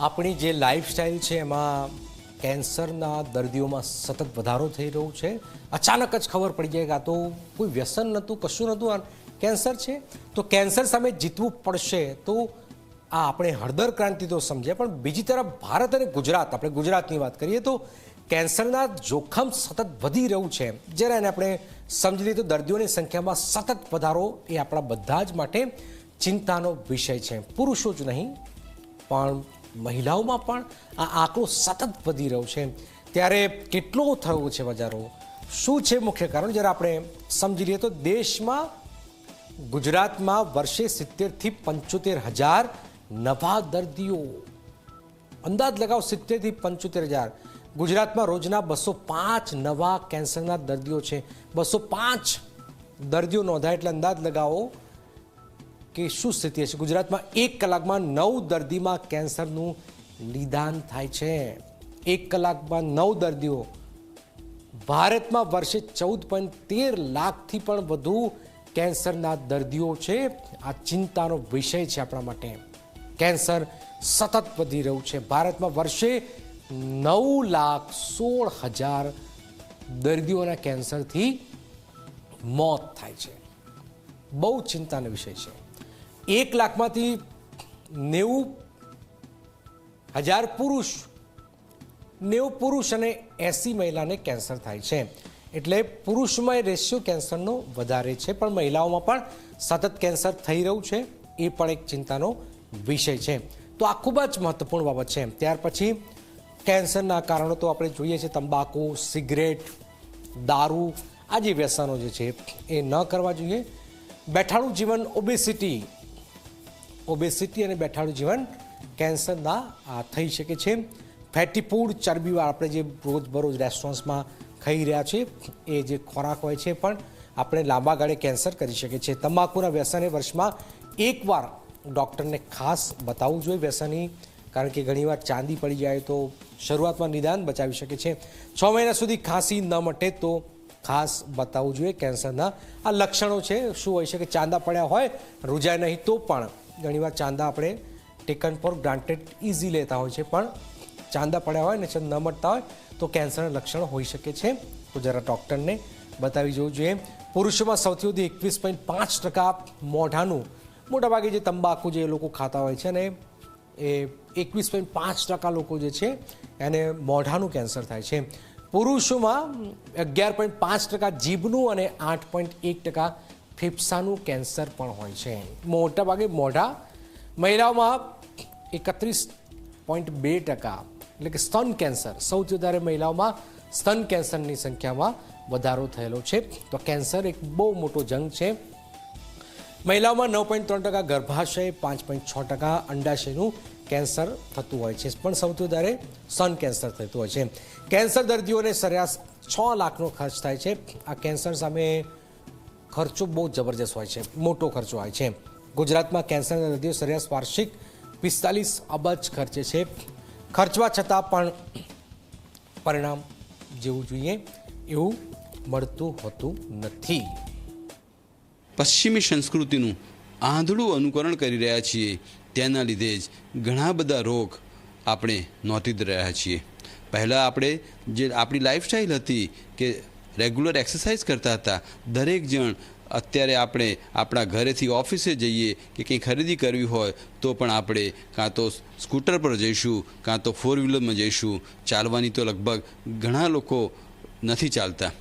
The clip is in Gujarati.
આપણી જે લાઈફસ્ટાઈલ છે એમાં કેન્સરના દર્દીઓમાં સતત વધારો થઈ રહ્યો છે. અચાનક જ ખબર પડી જાય કે આ તો કોઈ વ્યસન નહોતું, કશું નહોતું. કેન્સર છે? તો કેન્સર સામે જીતવું પડશે તો આ આપણે હળદર ક્રાંતિ તો સમજ્યા પણ બીજી તરફ ભારત અને ગુજરાત, આપણે ગુજરાતની વાત કરીએ તો કેન્સરના જોખમ સતત વધી રહ્યું છે. જ્યારે એને આપણે સમજી લઈએ તો દર્દીઓની સંખ્યામાં સતત વધારો એ આપણા બધા જ માટે ચિંતાનો વિષય છે. પુરુષો જ નહીં, પણ મહિલાઓમાં પણ આ આંકડો સતત વધી રહ્યો છે. ત્યારે કેટલો થયો છે વધારો શું છે મુખ્ય કારણ? જ્યારે આપણે સમજી લઈએ તો દેશમાં ગુજરાતમાં વર્ષે સિત્તેરથી પંચોતેર હજાર નવા દર્દીઓ. અંદાજ લગાવો, સિત્તેરથી પંચોતેર હજાર. ગુજરાતમાં રોજના બસો પાંચ નવા કેન્સરના દર્દીઓ છે. બસો પાંચ દર્દીઓ નોંધાય, એટલે અંદાજ લગાવો. કે શું સ્થિતિ હશે? ગુજરાતમાં એક કલાકમાં નવ દર્દીમાં કેન્સરનું નિદાન થાય છે. એક કલાકમાં નવ દર્દીઓ. ભારતમાં વર્ષે ચૌદ પોઈન્ટ તેર લાખથી પણ વધુ કેન્સરના દર્દીઓ છે. આ ચિંતાનો વિષય છે આપણા માટે. કેન્સર સતત વધી રહ્યું છે. ભારતમાં વર્ષે નવ લાખ સોળ હજાર દર્દીઓના કેન્સરથી મોત થાય છે. બહુ ચિંતાનો વિષય છે. એક લાખમાંથી નેવું હજાર પુરુષ, નેવું પુરુષ અને એસી મહિલાને કેન્સર થાય છે. એટલે પુરુષમાં રેશિયો કેન્સરનો વધારે છે, પણ મહિલાઓમાં પણ સતત કેન્સર થઈ રહ્યું છે, એ પણ એક ચિંતાનો વિષય છે. તો આ ખૂબ જ મહત્વપૂર્ણ બાબત છે. ત્યાર પછી કેન્સરના કારણો તો આપણે જોઈએ છીએ, તંબાકુ, સિગરેટ, દારૂ, આ જે વ્યસનો જે છે, એ ન કરવા જોઈએ. બેઠાણું જીવન ઓબેસિટી ઓબેસિટી અને બેઠાડું જીવન કેન્સરના થઈ શકે છે. ફેટી ફૂડ ચરબીવાળા આપણે જે રોજબરોજ રેસ્ટોરન્ટ્સમાં ખાઈ રહ્યા છીએ, એ જે ખોરાક હોય છે પણ આપણે લાંબા ગાળે કેન્સર કરી શકે છે. તમાકુના વ્યસને વર્ષમાં એકવાર ડૉક્ટરને ખાસ બતાવવું જોઈએ વ્યસની, કારણ કે ઘણીવાર ચાંદી પડી જાય તો શરૂઆતમાં નિદાન બચાવી શકે છે. છ મહિના સુધી ખાંસી ન મટે તો ખાસ બતાવવું જોઈએ કેન્સરના આ લક્ષણો છે. શું હોય છે કે ચાંદા પડ્યા હોય, રૂજાય નહીં તો પણ ઘણીવાર ચાંદા આપણે ટેકન ફોર ગ્રાન્ટેડ ઇઝી લેતા હોય છે. પણ ચાંદા પડ્યા હોય ને ન મળતા હોય, તો કેન્સરના લક્ષણ હોઈ શકે છે. તો જરા ડૉક્ટરને બતાવી જવું જોઈએ. પુરુષોમાં સૌથી વધુ એકવીસ પોઈન્ટ પાંચ ટકા મોઢાનું, મોટાભાગે જે તંબાકુ જે લોકો ખાતા હોય છે અને એ એકવીસ પોઈન્ટ પાંચ ટકા લોકો જે છે, એને મોઢાનું કેન્સર થાય છે. પુરુષોમાં અગિયાર પોઈન્ટ પાંચ ટકા જીભનું અને આઠ પોઈન્ટ એક ટકા ફેફસાનું કેન્સર પણ હોય છે. મોટાભાગે મોઢા મહિલાઓમાં એકત્રીસ પોઈન્ટ બે ટકા, એટલે કે સ્તન કેન્સર. સૌથી વધારે મહિલાઓમાં સ્તન કેન્સરની સંખ્યામાં વધારો થયેલો છે. તો કેન્સર એક બહુ મોટો જંગ છે. મહિલાઓમાં નવ પોઈન્ટ ત્રણ ટકા ગર્ભાશય, પાંચ પોઈન્ટ છ ટકા અંડાશયનું કેન્સર થતું હોય છે. પણ સૌથી વધારે સ્તન કેન્સર થતું હોય છે. કેન્સર દર્દીઓને સરેરાશ છ લાખનો ખર્ચ થાય છે. આ કેન્સર સામે ખર્ચો બહુ જબરજસ્ત હોય છે, મોટો ખર્ચો હોય છે. ગુજરાતમાં કેન્સરના દર્દીઓ સરેરાશ વાર્ષિક પિસ્તાલીસ અબજ ખર્ચે છે. ખર્ચવા છતાં પણ પરિણામ જેવું જોઈએ એવું મળતું હોતું નથી. પશ્ચિમી સંસ્કૃતિનું આંધળું અનુકરણ કરી રહ્યા છીએ. તેના લીધે જ ઘણા બધા રોગ આપણે નોંધી રહ્યા છીએ. પહેલાં આપણે જે આપણી લાઈફસ્ટાઈલ હતી કે રેગ્યુલર એક્સરસાઇઝ કરતા હતા. દરેક જણ અત્યારે આપણે આપણા ઘરેથી ઓફિસે જઈએ કે કંઈ ખરીદી કરવી હોય તો પણ આપણે કાં તો સ્કૂટર પર જઈશું, કાં તો ફોર વ્હીલરમાં જઈશું. ચાલવાની તો લગભગ ઘણા લોકો નથી ચાલતા.